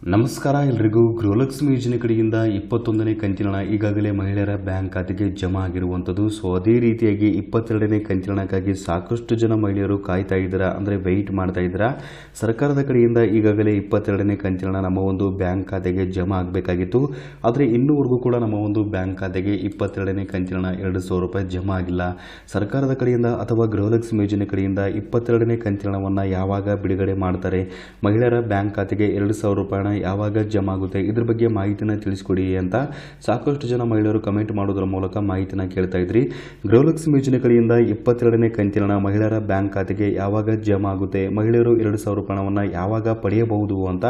ನಮಸ್ಕಾರ ಎಲ್ರಿಗೂ. ಗೃಹಲಕ್ಷ್ಮಿ ಯೋಜನೆ ಕಡೆಯಿಂದ ಇಪ್ಪತ್ತೊಂದನೇ ಕಂತಿನ ಈಗಾಗಲೇ ಮಹಿಳೆಯರ ಬ್ಯಾಂಕ್ ಖಾತೆಗೆ ಜಮಾ ಆಗಿರುವಂಥದ್ದು. ಸೊ ಅದೇ ರೀತಿಯಾಗಿ ಇಪ್ಪತ್ತೆರಡನೇ ಕಂತಿನಕ್ಕಾಗಿ ಸಾಕಷ್ಟು ಜನ ಮಹಿಳೆಯರು ಕಾಯ್ತಾ ಇದ್ದೀರಾ? ಅಂದರೆ ವೆಯ್ಟ್ ಮಾಡ್ತಾ ಇದ್ದೀರಾ? ಸರ್ಕಾರದ ಕಡೆಯಿಂದ ಈಗಾಗಲೇ ಇಪ್ಪತ್ತೆರಡನೇ ಕಂತಿನ ನಮ್ಮ ಒಂದು ಬ್ಯಾಂಕ್ ಖಾತೆಗೆ ಜಮಾ ಆಗಬೇಕಾಗಿತ್ತು. ಆದರೆ ಇನ್ನೂವರೆಗೂ ಕೂಡ ನಮ್ಮ ಒಂದು ಬ್ಯಾಂಕ್ ಖಾತೆಗೆ ಇಪ್ಪತ್ತೆರಡನೇ ಕಂತಿನ ಎರಡು ಸಾವಿರ ರೂಪಾಯಿ ಜಮಾ ಆಗಿಲ್ಲ. ಸರ್ಕಾರದ ಕಡೆಯಿಂದ ಅಥವಾ ಗೃಹಲಕ್ಷ್ಮಿ ಯೋಜನೆ ಕಡೆಯಿಂದ ಇಪ್ಪತ್ತೆರಡನೇ ಕಂತಿನವನ್ನು ಯಾವಾಗ ಬಿಡುಗಡೆ ಮಾಡ್ತಾರೆ? ಮಹಿಳೆಯರ ಬ್ಯಾಂಕ್ ಖಾತೆಗೆ ಎರಡು ಸಾವಿರ ರೂಪಾಯಿ ಹಣ ಯಾವಾಗ ಜಮಾ ಆಗುತ್ತೆ, ಇದ್ರ ಬಗ್ಗೆ ಮಾಹಿತಿನ ತಿಳಿಸ್ಕೊಡಿ ಅಂತ ಸಾಕಷ್ಟು ಜನ ಮಹಿಳೆಯರು ಕಮೆಂಟ್ ಮಾಡೋದ್ರ ಮೂಲಕ ಮಾಹಿತಿನ ಕೇಳ್ತಾ ಇದ್ರಿ. ಗೃಹಲಕ್ಷ್ಮಿ ಯೋಜನೆ ಕಡೆಯಿಂದ ಇಪ್ಪತ್ತೆರಡನೇ ಕಂತಿನ ಮಹಿಳೆಯರ ಬ್ಯಾಂಕ್ ಖಾತೆಗೆ ಯಾವಾಗ ಜಮಾ ಆಗುತ್ತೆ, ಮಹಿಳೆಯರು ಎರಡು ಸಾವಿರ ಹಣವನ್ನು ಯಾವಾಗ ಪಡೆಯಬಹುದು ಅಂತ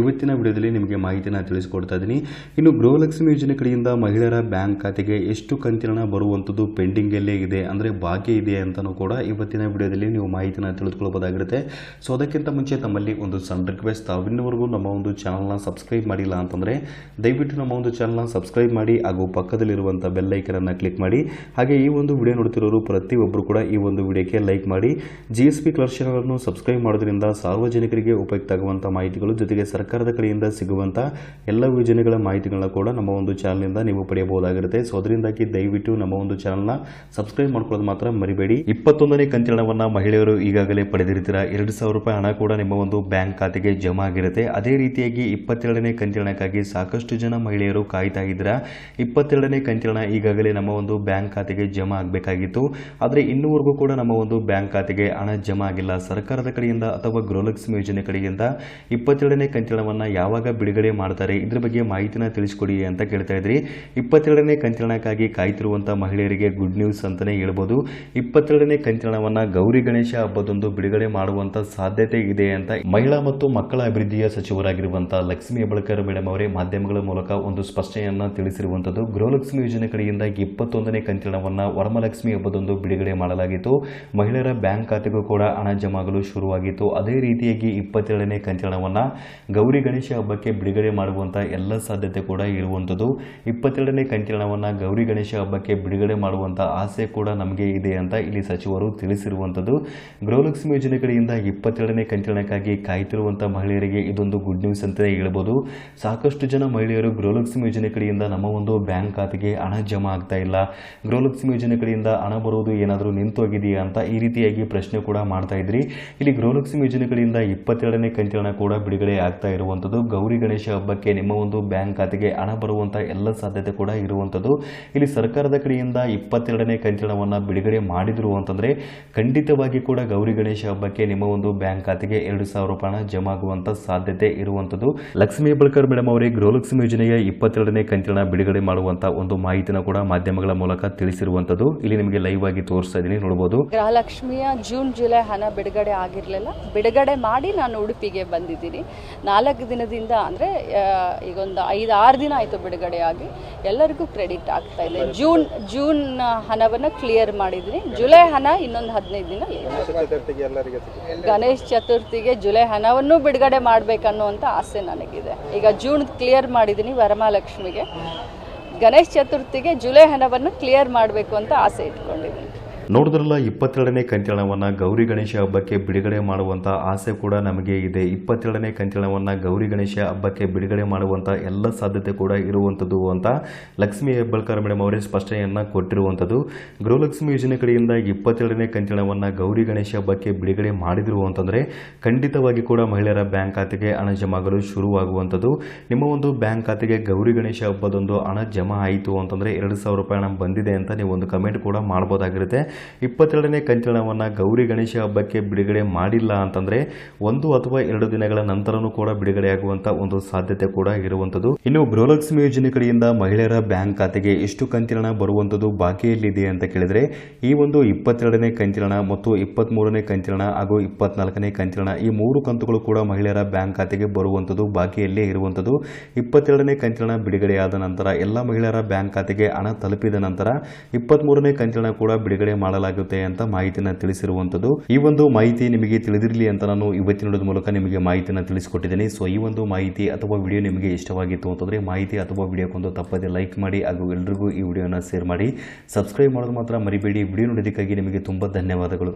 ಇವತ್ತಿನ ವಿಡಿಯೋದಲ್ಲಿ ನಿಮಗೆ ಮಾಹಿತಿನ ತಿಳಿಸ್ಕೊಡ್ತಾ ಇದ್ದೀನಿ. ಇನ್ನು ಗೃಹಲಕ್ಷ್ಮಿ ಯೋಜನೆ ಕಡೆಯಿಂದ ಮಹಿಳೆಯರ ಬ್ಯಾಂಕ್ ಖಾತೆಗೆ ಎಷ್ಟು ಕಂತಿನ ಬರುವಂಥದ್ದು ಪೆಂಡಿಂಗಲ್ಲೇ ಇದೆ, ಅಂದರೆ ಬಾಕಿ ಇದೆ ಅಂತಲೂ ಕೂಡ ಇವತ್ತಿನ ವಿಡಿಯೋದಲ್ಲಿ ನೀವು ಮಾಹಿತಿನ ತಿಳಿದುಕೊಳ್ಳಬಹುದಾಗಿರುತ್ತೆ ಸೊ, ಅದಕ್ಕಿಂತ ಮುಂಚೆ ತಮ್ಮಲ್ಲಿ ಒಂದು ಸಣ್ಣ ರಿಕ್ವೆಸ್ಟ್ ತಾವಿನ್ನವರೆಗೂ ನಮ್ಮ ಒಂದು ಚಾನಲ್ನ ಸಬ್ಸ್ಕ್ರೈಬ್ ಮಾಡಿಲ್ಲ ಅಂತಂದರೆ ದಯವಿಟ್ಟು ನಮ್ಮ ಒಂದು ಚಾನಲ್ನ ಸಬ್ಸ್ಕ್ರೈಬ್ ಮಾಡಿ ಹಾಗೂ ಪಕ್ಕದಲ್ಲಿರುವಂಥ ಬೆಲ್ ಐಕನನ್ನು ಕ್ಲಿಕ್ ಮಾಡಿ. ಹಾಗೆ ಈ ಒಂದು ವಿಡಿಯೋ ನೋಡ್ತಿರೋರು ಪ್ರತಿಯೊಬ್ಬರು ಕೂಡ ಈ ಒಂದು ವಿಡಿಯೋಕ್ಕೆ ಲೈಕ್ ಮಾಡಿ. ಜಿ ಎಸ್ ಪಿ ಕ್ಲರ್ ಚಾನಲನ್ನು ಸಬ್ಸ್ಕ್ರೈಬ್ ಮಾಡೋದ್ರಿಂದ ಸಾರ್ವಜನಿಕರಿಗೆ ಉಪಯುಕ್ತ ಆಗುವಂಥ ಮಾಹಿತಿಗಳು ಜೊತೆಗೆ ಸರ್ಕಾರದ ಕಡೆಯಿಂದ ಸಿಗುವಂಥ ಎಲ್ಲ ಯೋಜನೆಗಳ ಮಾಹಿತಿಗಳನ್ನ ಕೂಡ ನಮ್ಮ ಒಂದು ಚಾನಲ್ನಿಂದ ನೀವು ಪಡೆಯಬಹುದಾಗಿರುತ್ತೆ. ಸೊ ಅದರಿಂದಾಗಿ ದಯವಿಟ್ಟು ನಮ್ಮ ಒಂದು ಚಾನಲ್ನ ಸಬ್ಸ್ಕ್ರೈಬ್ ಮಾಡ್ಕೊಳ್ಳೋದು ಮಾತ್ರ ಮರಿಬೇಡಿ. ಇಪ್ಪತ್ತೊಂದನೇ ಕಂತಿನ ಮಹಿಳೆಯರು ಈಗಾಗಲೇ ಪಡೆದಿರ್ತೀರಾ? ಎರಡು ಸಾವಿರ ರೂಪಾಯಿ ಹಣ ಕೂಡ ನಿಮ್ಮ ಒಂದು ಬ್ಯಾಂಕ್ ಖಾತೆಗೆ ಜಮಾ ಆಗಿರುತ್ತೆ. ಅದೇ ರೀತಿಯಾಗಿ ಇಪ್ಪತ್ತೆರಡನೇ ಕಂತಿರಣಕ್ಕಾಗಿ ಸಾಕಷ್ಟು ಜನ ಮಹಿಳೆಯರು ಕಾಯ್ತಾ ಇದ್ರ. ಇಪ್ಪತ್ತೆರಡನೇ ಕಂತಿರಣ ಈಗಾಗಲೇ ನಮ್ಮ ಒಂದು ಬ್ಯಾಂಕ್ ಖಾತೆಗೆ ಜಮಾ ಆಗಬೇಕಾಗಿತ್ತು. ಆದರೆ ಇನ್ನೂವರೆಗೂ ಕೂಡ ನಮ್ಮ ಒಂದು ಬ್ಯಾಂಕ್ ಖಾತೆಗೆ ಹಣ ಜಮಾ ಆಗಿಲ್ಲ. ಸರ್ಕಾರದ ಕಡೆಯಿಂದ ಅಥವಾ ಗೃಹಲಕ್ಷ್ಮಿ ಯೋಜನೆ ಕಡೆಯಿಂದ ಇಪ್ಪತ್ತೆರಡನೇ ಕಂತಿರಣವನ್ನು ಯಾವಾಗ ಬಿಡುಗಡೆ ಮಾಡ್ತಾರೆ? ಇದ್ರ ಬಗ್ಗೆ ಮಾಹಿತಿನ ತಿಳಿಸ್ಕೊಡಿ ಅಂತ ಕೇಳ್ತಾ ಇದ್ರಿ. ಇಪ್ಪತ್ತೆರಡನೇ ಕಂತಿರಣಕ್ಕಾಗಿ ಕಾಯ್ತಿರುವಂತಹ ಮಹಿಳೆಯರಿಗೆ ಗುಡ್ ನ್ಯೂಸ್ ಅಂತಲೇ ಹೇಳ್ಬೋದು. ಇಪ್ಪತ್ತೆರಡನೇ ಕಂತಿರಣವನ್ನು ಗೌರಿ ಗಣೇಶ ಹಬ್ಬದೊಂದು ಬಿಡುಗಡೆ ಮಾಡುವಂಥ ಸಾಧ್ಯತೆ ಇದೆ ಅಂತ ಮಹಿಳಾ ಮತ್ತು ಮಕ್ಕಳ ಅಭಿವೃದ್ಧಿಯ ಸಚಿವರಾಗಿರುವಂಥ ಲಕ್ಷ್ಮಿ ಹೆಬ್ಬಳ್ಕರ್ ಮೇಡಮ್ ಅವರೇ ಮಾಧ್ಯಮಗಳ ಮೂಲಕ ಒಂದು ಸ್ಪಷ್ಟನೆಯನ್ನ ತಿಳಿಸಿರುವಂಥದ್ದು ಗೃಹಲಕ್ಷ್ಮಿ ಯೋಜನೆ ಕಡೆಯಿಂದ ಇಪ್ಪತ್ತೊಂದನೇ ಕಂತಿನವನ್ನು ವರಮಲಕ್ಷ್ಮಿ ಹಬ್ಬದೊಂದು ಬಿಡುಗಡೆ ಮಾಡಲಾಗಿತ್ತು. ಮಹಿಳೆಯರ ಬ್ಯಾಂಕ್ ಖಾತೆಗೂ ಕೂಡ ಹಣ ಜಮಾಗಲು ಶುರುವಾಗಿತ್ತು. ಅದೇ ರೀತಿಯಾಗಿ ಇಪ್ಪತ್ತೆರಡನೇ ಕಂತಿನವನ್ನು ಗೌರಿ ಗಣೇಶ ಹಬ್ಬಕ್ಕೆ ಬಿಡುಗಡೆ ಮಾಡುವಂಥ ಎಲ್ಲ ಸಾಧ್ಯತೆ ಕೂಡ ಇರುವಂಥದ್ದು ಇಪ್ಪತ್ತೆರಡನೇ ಕಂತಿನವನ್ನು ಗೌರಿ ಗಣೇಶ ಹಬ್ಬಕ್ಕೆ ಬಿಡುಗಡೆ ಮಾಡುವಂತಹ ಆಸೆ ಕೂಡ ನಮಗೆ ಇದೆ ಅಂತ ಇಲ್ಲಿ ಸಚಿವರು ತಿಳಿಸಿರುವಂತದ್ದು. ಗೃಹಲಕ್ಷ್ಮಿ ಯೋಜನೆ ಕಡೆಯಿಂದ ಇಪ್ಪತ್ತೆರಡನೇ ಕಂತಿನಕ್ಕಾಗಿ ಕಾಯ್ತಿರುವಂಥ ಮಹಿಳೆಯರಿಗೆ ಇದೊಂದು ಗುಡ್ ನ್ಯೂಸ್ ಅಂತಲೇ ಹೇಳ್ಬೋದು. ಸಾಕಷ್ಟು ಜನ ಮಹಿಳೆಯರು ಗೃಹಲಕ್ಷ್ಮಿ ಯೋಜನೆ ಕಡೆಯಿಂದ ನಮ್ಮ ಒಂದು ಬ್ಯಾಂಕ್ ಖಾತೆಗೆ ಹಣ ಜಮಾ ಆಗ್ತಾ ಇಲ್ಲ. ಗೃಹಲಕ್ಷ್ಮಿ ಯೋಜನೆ ಕಡೆಯಿಂದ ಹಣ ಬರೋದು ಏನಾದರೂ ನಿಂತೋಗಿದೆಯಾ ಅಂತ ಈ ರೀತಿಯಾಗಿ ಪ್ರಶ್ನೆ ಕೂಡ ಮಾಡ್ತಾ ಇದ್ರಿ. ಇಲ್ಲಿ ಗೃಹಲಕ್ಷ್ಮಿ ಯೋಜನೆ ಕಡೆಯಿಂದ ಇಪ್ಪತ್ತೆರಡನೇ ಕಂತಿನ ಕೂಡ ಬಿಡುಗಡೆ ಆಗ್ತಾ ಇರುವಂಥದ್ದು. ಗೌರಿ ಗಣೇಶ ಹಬ್ಬಕ್ಕೆ ನಿಮ್ಮ ಒಂದು ಬ್ಯಾಂಕ್ ಖಾತೆಗೆ ಹಣ ಬರುವಂಥ ಎಲ್ಲ ಸಾಧ್ಯತೆ ಕೂಡ ಇರುವಂಥದ್ದು. ಇಲ್ಲಿ ಸರ್ಕಾರದ ಕಡೆಯಿಂದ ಇಪ್ಪತ್ತೆರಡನೇ ಕಂತಿನವನ್ನು ಬಿಡುಗಡೆ ಮಾಡಿದ್ರು ಅಂತಂದರೆ ಖಂಡಿತವಾಗಿ ಕೂಡ ಗೌರಿ ಗಣೇಶ ಹಬ್ಬಕ್ಕೆ ನಿಮ್ಮ ಒಂದು ಬ್ಯಾಂಕ್ ಖಾತೆಗೆ ಎರಡು ಸಾವಿರ ರೂಪಾಯಿ ಹಣ ಜಮಾ ಆಗುವಂಥ ಸಾಧ್ಯತೆ ಇರುವಂಥದ್ದು. ಲಕ್ಷ್ಮೀ ಹೆಬ್ಬಳ್ಕರ್ ಮೇಡಮ್ ಅವರೇ ಗೃಹಲಕ್ಷ್ಮಿ ಯೋಜನೆಯ ಇಪ್ಪತ್ತೆರಡನೇ ಕಂತಿನ ಬಿಡುಗಡೆ ಮಾಡುವಂತಹ ಒಂದು ಮಾಹಿತಿನ ಕೂಡ ಮಾಧ್ಯಮಗಳ ಮೂಲಕ ತಿಳಿಸಿರುವಂಥದ್ದು ಇಲ್ಲಿ ನಿಮಗೆ ಲೈವ್ ಆಗಿ ತೋರಿಸ್ತಾ ಇದ್ದೀನಿ ನೋಡಬಹುದು ಗೃಹಲಕ್ಷ್ಮಿಯ ಜೂನ್, ಜುಲೈ ಹಣ ಬಿಡುಗಡೆ ಆಗಿರಲಿಲ್ಲ. ಬಿಡುಗಡೆ ಮಾಡಿ ನಾನು ಉಡುಪಿಗೆ ಬಂದಿದ್ದೀನಿ. ನಾಲ್ಕು ದಿನದಿಂದ ಅಂದರೆ ಈಗ ಒಂದು ಐದು, ಆರು ದಿನ ಆಯಿತು ಬಿಡುಗಡೆ ಆಗಿ. ಎಲ್ಲರಿಗೂ ಕ್ರೆಡಿಟ್ ಆಗ್ತಾ ಇದೆ. ಜೂನ್ ಜೂನ್ ಹಣವನ್ನು ಕ್ಲಿಯರ್ ಮಾಡಿದ್ದೀನಿ. ಜುಲೈ ಹಣ ಇನ್ನೊಂದು ಹದಿನೈದು ದಿನ ಗಣೇಶ ಚತುರ್ಥಿಗೆ ಗಣೇಶ್ ಚತುರ್ಥಿಗೆ ಜುಲೈ ಹಣವನ್ನು ಬಿಡುಗಡೆ ಮಾಡಬೇಕನ್ನುವಂಥ ಆಸೆ ನನಗಿದೆ. ಈಗ ಜೂನ್ ಕ್ಲಿಯರ್ ಮಾಡಿದ್ದೀನಿ ವರಮಹಾಲಕ್ಷ್ಮಿಗೆ. ಗಣೇಶ್ ಚತುರ್ಥಿಗೆ ಜುಲೈ ಹಣವನ್ನು ಕ್ಲಿಯರ್ ಮಾಡಬೇಕು ಅಂತ ಆಸೆ ಇಟ್ಕೊಂಡಿದ್ದೀನಿ. ನೋಡಿದ್ರಲ್ಲ, ಇಪ್ಪತ್ತೆರಡನೇ ಕಂತಿನವನ್ನು ಗೌರಿ ಗಣೇಶ ಹಬ್ಬಕ್ಕೆ ಬಿಡುಗಡೆ ಮಾಡುವಂಥ ಆಸೆ ಕೂಡ ನಮಗೆ ಇದೆ. ಇಪ್ಪತ್ತೆರಡನೇ ಕಂತಿನವನ್ನು ಗೌರಿ ಗಣೇಶ ಹಬ್ಬಕ್ಕೆ ಬಿಡುಗಡೆ ಮಾಡುವಂಥ ಎಲ್ಲ ಸಾಧ್ಯತೆ ಕೂಡ ಇರುವಂಥದ್ದು ಅಂತ ಲಕ್ಷ್ಮಿ ಹೆಬ್ಬಳ್ಕರ್ ಮೇಡಮ್ ಅವರೇ ಸ್ಪಷ್ಟನೆಯನ್ನು ಕೊಟ್ಟಿರುವಂಥದ್ದು ಗೃಹಲಕ್ಷ್ಮಿ ಯೋಜನೆ ಕಡೆಯಿಂದ ಇಪ್ಪತ್ತೆರಡನೇ ಕಂತಿನವನ್ನು ಗೌರಿ ಗಣೇಶ ಹಬ್ಬಕ್ಕೆ ಬಿಡುಗಡೆ ಮಾಡಿದ್ರು ಅಂತಂದರೆ ಖಂಡಿತವಾಗಿ ಕೂಡ ಮಹಿಳೆಯರ ಬ್ಯಾಂಕ್ ಖಾತೆಗೆ ಹಣ ಜಮಾಗಲು ಶುರುವಾಗುವಂಥದ್ದು ನಿಮ್ಮ ಒಂದು ಬ್ಯಾಂಕ್ ಖಾತೆಗೆ ಗೌರಿ ಗಣೇಶ ಹಬ್ಬದೊಂದು ಹಣ ಜಮಾ ಆಯಿತು ಅಂತಂದರೆ ಎರಡು ಸಾವಿರ ರೂಪಾಯಿ ಹಣ ಬಂದಿದೆ ಅಂತ ನೀವು ಒಂದು ಕಮೆಂಟ್ ಕೂಡ ಮಾಡ್ಬೋದಾಗಿರುತ್ತೆ. ಇಪ್ಪತ್ತೆರಡನೇ ಕಂತಿನವನ್ನು ಗೌರಿ ಗಣೇಶ ಹಬ್ಬಕ್ಕೆ ಬಿಡುಗಡೆ ಮಾಡಿಲ್ಲ ಅಂತಂದರೆ ಒಂದು ಅಥವಾ ಎರಡು ದಿನಗಳ ನಂತರನೂ ಕೂಡ ಬಿಡುಗಡೆ ಆಗುವಂಥ ಒಂದು ಸಾಧ್ಯತೆ ಕೂಡ ಇರುವಂಥದ್ದು ಇನ್ನು ಗೃಹಲಕ್ಷ್ಮಿ ಯೋಜನೆ ಕಡೆಯಿಂದ ಮಹಿಳೆಯರ ಬ್ಯಾಂಕ್ ಖಾತೆಗೆ ಎಷ್ಟು ಕಂತಿನ ಬರುವಂಥದ್ದು ಬಾಕಿಯಲ್ಲಿದೆ ಅಂತ ಕೇಳಿದರೆ, ಈ ಒಂದು ಇಪ್ಪತ್ತೆರಡನೇ ಕಂತಿನ ಮತ್ತು ಇಪ್ಪತ್ತ್ಮೂರನೇ ಕಂತಿನ ಹಾಗೂ ಇಪ್ಪತ್ನಾಲ್ಕನೇ ಕಂತಿನ ಈ ಮೂರು ಕಂತುಗಳು ಕೂಡ ಮಹಿಳೆಯರ ಬ್ಯಾಂಕ್ ಖಾತೆಗೆ ಬರುವಂಥದ್ದು ಬಾಕಿಯಲ್ಲೇ ಇರುವಂಥದ್ದು ಇಪ್ಪತ್ತೆರಡನೇ ಕಂತಿನ ಬಿಡುಗಡೆಯಾದ ನಂತರ ಎಲ್ಲ ಮಹಿಳೆಯರ ಬ್ಯಾಂಕ್ ಖಾತೆಗೆ ಹಣ ತಲುಪಿದ ನಂತರ ಇಪ್ಪತ್ತ್ಮೂರನೇ ಕಂತಿನ ಕೂಡ ಬಿಡುಗಡೆ ಮಾಡಲಾಗುತ್ತೆ ಅಂತ ಮಾಹಿತಿಯನ್ನು ತಿಳಿಸಿರುವಂಥದ್ದು ಈ ಒಂದು ಮಾಹಿತಿ ನಿಮಗೆ ತಿಳಿದಿರಲಿ ಅಂತ ನಾನು ಇವತ್ತಿನ ಮೂಲಕ ನಿಮಗೆ ಮಾಹಿತಿಯನ್ನು ತಿಳಿಸಿಕೊಟ್ಟಿದ್ದೀನಿ. ಸೊ ಈ ಒಂದು ಮಾಹಿತಿ ಅಥವಾ ವಿಡಿಯೋ ನಿಮಗೆ ಇಷ್ಟವಾಗಿತ್ತು ಅಂತಂದರೆ ಮಾಹಿತಿ ಅಥವಾ ವಿಡಿಯೋಕ್ಕೊಂದು ತಪ್ಪದೆ ಲೈಕ್ ಮಾಡಿ ಹಾಗೂ ಎಲ್ರಿಗೂ ಈ ವಿಡಿಯೋನ ಶೇರ್ ಮಾಡಿ. ಸಬ್ಸ್ಕ್ರೈಬ್ ಮಾಡೋದು ಮಾತ್ರ ಮರಿಬೇಡಿ. ವಿಡಿಯೋ ನೋಡೋದಕ್ಕಾಗಿ ನಿಮಗೆ ತುಂಬ ಧನ್ಯವಾದಗಳು.